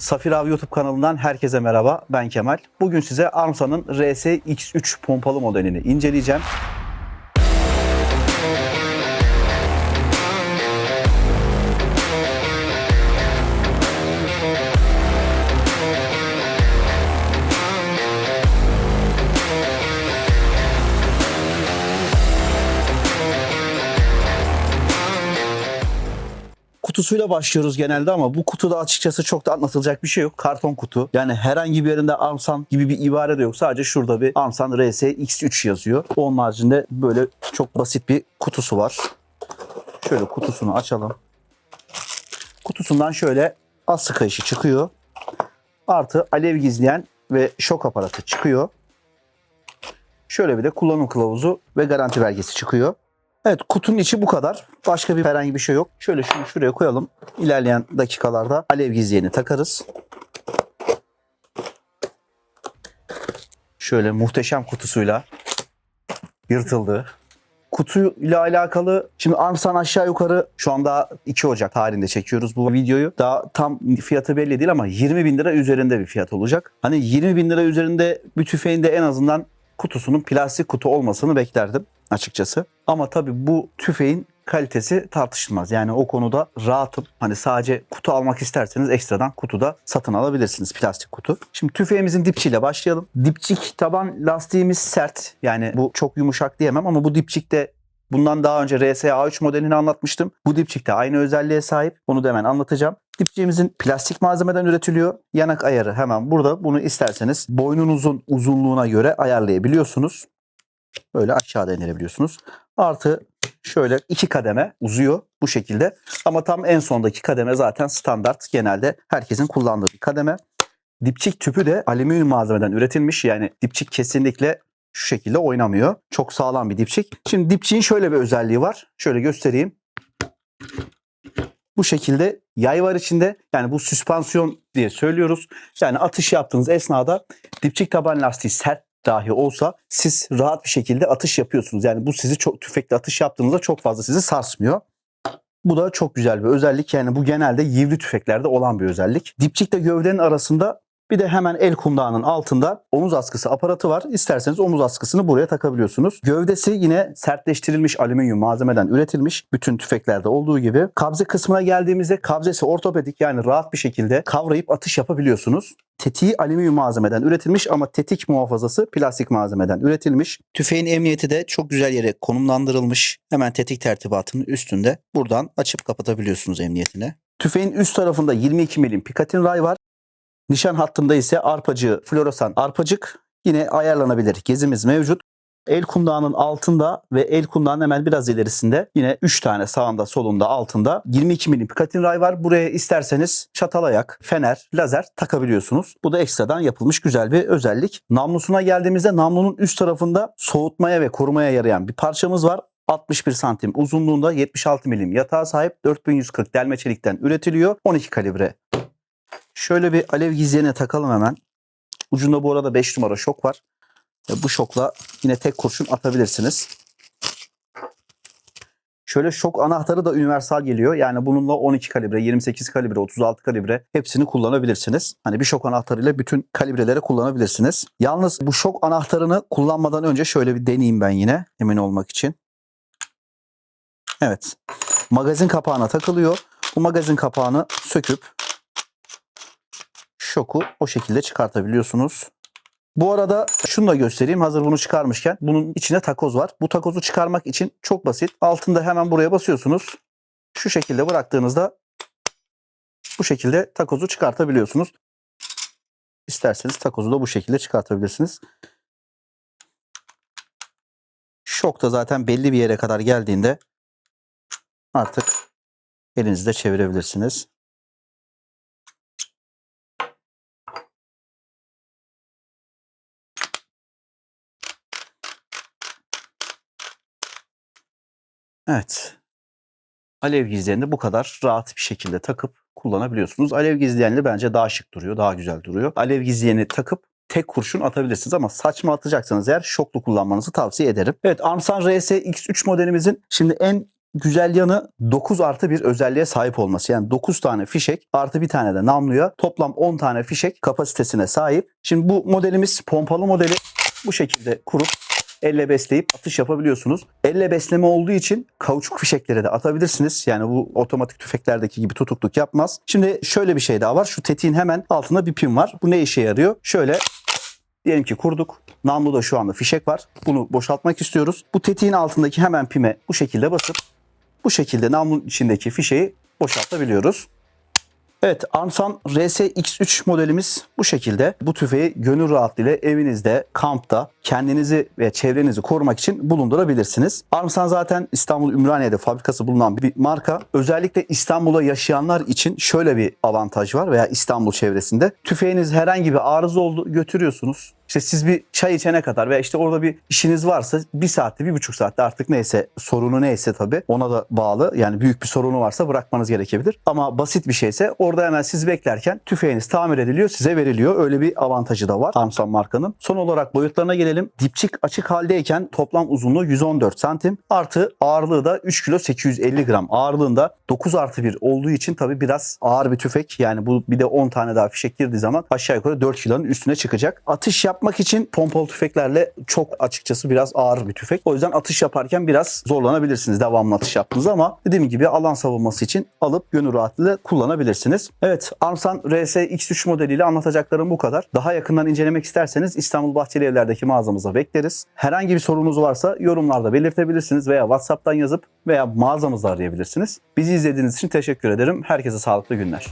Safir Av YouTube kanalından herkese merhaba. Ben Kemal. Bugün size Armsa'nın RS X3 pompalı modelini inceleyeceğim. Kutusuyla başlıyoruz genelde ama bu kutuda açıkçası çok da anlatılacak bir şey yok. Karton kutu. Yani herhangi bir yerinde Armsan gibi bir ibare de yok. Sadece şurada bir Armsan RS X3 yazıyor. Onun haricinde böyle çok basit bir kutusu var. Şöyle kutusunu açalım. Kutusundan şöyle askı kayışı çıkıyor. Artı alev gizleyen ve şok aparatı çıkıyor. Şöyle bir de kullanım kılavuzu ve garanti belgesi çıkıyor. Evet kutunun içi bu kadar. Başka bir herhangi bir şey yok. Şöyle şunu şuraya koyalım. İlerleyen dakikalarda alev gizleyeni takarız. Şöyle muhteşem kutusuyla yırtıldı. Kutuyla alakalı şimdi Armsan aşağı yukarı şu anda 2 Ocak tarihinde çekiyoruz bu videoyu. Daha tam fiyatı belli değil ama 20 bin lira üzerinde bir fiyat olacak. Hani 20 bin lira üzerinde bir tüfeğin de en azından kutusunun plastik kutu olmasını beklerdim açıkçası. Ama tabii bu tüfeğin kalitesi tartışılmaz. Yani o konuda rahatım. Hani sadece kutu almak isterseniz ekstradan kutuda satın alabilirsiniz plastik kutu. Şimdi tüfeğimizin dipçiyle başlayalım. Dipçik taban lastiğimiz sert. Yani bu çok yumuşak diyemem ama bu dipçikte Bundan daha önce RSA3 modelini anlatmıştım. Bu dipçik de aynı özelliğe sahip. Onu da hemen anlatacağım. Dipçiğimizin plastik malzemeden üretiliyor. Yanak ayarı hemen burada. Bunu isterseniz boynunuzun uzunluğuna göre ayarlayabiliyorsunuz. Böyle aşağıda indirebiliyorsunuz. Artı şöyle iki kademe uzuyor bu şekilde. Ama tam en sondaki kademe zaten standart. Genelde herkesin kullandığı bir kademe. Dipçik tüpü de alüminyum malzemeden üretilmiş. Yani dipçik kesinlikle şu şekilde oynamıyor. Çok sağlam bir dipçik. Şimdi dipçiğin şöyle bir özelliği var. Şöyle göstereyim. Bu şekilde yay var içinde. Yani bu süspansiyon diye söylüyoruz. Yani atış yaptığınız esnada dipçik taban lastiği sert dahi olsa siz rahat bir şekilde atış yapıyorsunuz. Yani bu sizi çok tüfekle atış yaptığınızda çok fazla sizi sarsmıyor. Bu da çok güzel bir özellik. Yani bu genelde yivli tüfeklerde olan bir özellik. Dipçikle gövdenin arasında bir de hemen el kundağının altında omuz askısı aparatı var. İsterseniz omuz askısını buraya takabiliyorsunuz. Gövdesi yine sertleştirilmiş alüminyum malzemeden üretilmiş. Bütün tüfeklerde olduğu gibi. Kabze kısmına geldiğimizde kabzesi ortopedik yani rahat bir şekilde kavrayıp atış yapabiliyorsunuz. Tetiği alüminyum malzemeden üretilmiş ama tetik muhafazası plastik malzemeden üretilmiş. Tüfeğin emniyeti de çok güzel yere konumlandırılmış. Hemen tetik tertibatının üstünde. Buradan açıp kapatabiliyorsunuz emniyetini. Tüfeğin üst tarafında 22 milim Picatinny ray var. Nişan hattında ise arpacığı, floresan arpacık yine ayarlanabilir gezimiz mevcut. El kundağının altında ve el kundağının hemen biraz ilerisinde yine 3 tane sağında solunda altında 22 milim Picatinny ray var. Buraya isterseniz çatal ayak, fener, lazer takabiliyorsunuz. Bu da ekstradan yapılmış güzel bir özellik. Namlusuna geldiğimizde namlunun üst tarafında soğutmaya ve korumaya yarayan bir parçamız var. 61 santim uzunluğunda 76 milim yatağa sahip 4140 delme çelikten üretiliyor. 12 kalibre Şöyle bir alev gizleyene takalım hemen. Ucunda bu arada 5 numara şok var. Bu şokla yine tek kurşun atabilirsiniz. Şöyle şok anahtarı da universal geliyor. Yani bununla 12 kalibre, 28 kalibre, 36 kalibre hepsini kullanabilirsiniz. Hani bir şok anahtarıyla bütün kalibreleri kullanabilirsiniz. Yalnız bu şok anahtarını kullanmadan önce şöyle bir deneyeyim ben yine emin olmak için. Evet. Magazin kapağına takılıyor. Bu magazin kapağını söküp şoku o şekilde çıkartabiliyorsunuz. Bu arada şunu da göstereyim hazır bunu çıkarmışken. Bunun içinde takoz var. Bu takozu çıkarmak için çok basit. Altında hemen buraya basıyorsunuz. Şu şekilde bıraktığınızda bu şekilde takozu çıkartabiliyorsunuz. İsterseniz takozu da bu şekilde çıkartabilirsiniz. Şok da zaten belli bir yere kadar geldiğinde artık elinizde çevirebilirsiniz. Evet. Alev gizleyenini bu kadar rahat bir şekilde takıp kullanabiliyorsunuz. Alev gizleyenli bence daha şık duruyor, daha güzel duruyor. Alev gizleyeni takıp tek kurşun atabilirsiniz ama saçma atacaksanız eğer şoklu kullanmanızı tavsiye ederim. Evet Armsan RS X3 modelimizin şimdi en güzel yanı 9 artı bir özelliğe sahip olması. Yani 9 tane fişek artı bir tane de namluya toplam 10 tane fişek kapasitesine sahip. Şimdi bu modelimiz pompalı modeli bu şekilde kurup elle besleyip atış yapabiliyorsunuz. Elle besleme olduğu için kauçuk fişekleri de atabilirsiniz. Yani bu otomatik tüfeklerdeki gibi tutukluk yapmaz. Şimdi şöyle bir şey daha var. Şu tetiğin hemen altında bir pin var. Bu ne işe yarıyor? Şöyle Diyelim ki kurduk. Namluda şu anda fişek var. Bunu boşaltmak istiyoruz. Bu tetiğin altındaki hemen pime bu şekilde basıp bu şekilde namlunun içindeki fişeği boşaltabiliyoruz. Evet Armsan RS-X3 modelimiz bu şekilde. Bu tüfeği gönül rahatlığıyla evinizde, kampta kendinizi ve çevrenizi korumak için bulundurabilirsiniz. Armsan zaten İstanbul Ümraniye'de fabrikası bulunan bir marka. Özellikle İstanbul'da yaşayanlar için şöyle bir avantaj var veya İstanbul çevresinde. Tüfeğiniz herhangi bir arıza oldu götürüyorsunuz. İşte siz bir çay içene kadar veya işte orada bir işiniz varsa bir saatte, bir buçuk saatte artık neyse sorunu neyse tabii ona da bağlı. Yani büyük bir sorunu varsa bırakmanız gerekebilir. Ama basit bir şeyse orada hemen siz beklerken tüfeğiniz tamir ediliyor, size veriliyor. Öyle bir avantajı da var Armstrong markanın. Son olarak boyutlarına gelelim. Dipçik açık haldeyken toplam uzunluğu 114 santim artı ağırlığı da 3 kilo 850 gram. Ağırlığında 9 artı 1 olduğu için tabii biraz ağır bir tüfek. Yani bu bir de 10 tane daha fişek girdiği zaman aşağı yukarı 4 kilonun üstüne çıkacak. Atış yapmak için pompalı tüfeklerle çok açıkçası biraz ağır bir tüfek. O yüzden atış yaparken biraz zorlanabilirsiniz devamlı atış yaptığınız ama dediğim gibi alan savunması için alıp gönül rahatlığıyla kullanabilirsiniz. Evet Armsan RS X3 modeliyle anlatacaklarım bu kadar. Daha yakından incelemek isterseniz İstanbul Bahçeli Evler'deki mağazamıza bekleriz. Herhangi bir sorunuz varsa yorumlarda belirtebilirsiniz veya WhatsApp'tan yazıp veya mağazamızda arayabilirsiniz. Bizi izlediğiniz için teşekkür ederim. Herkese sağlıklı günler.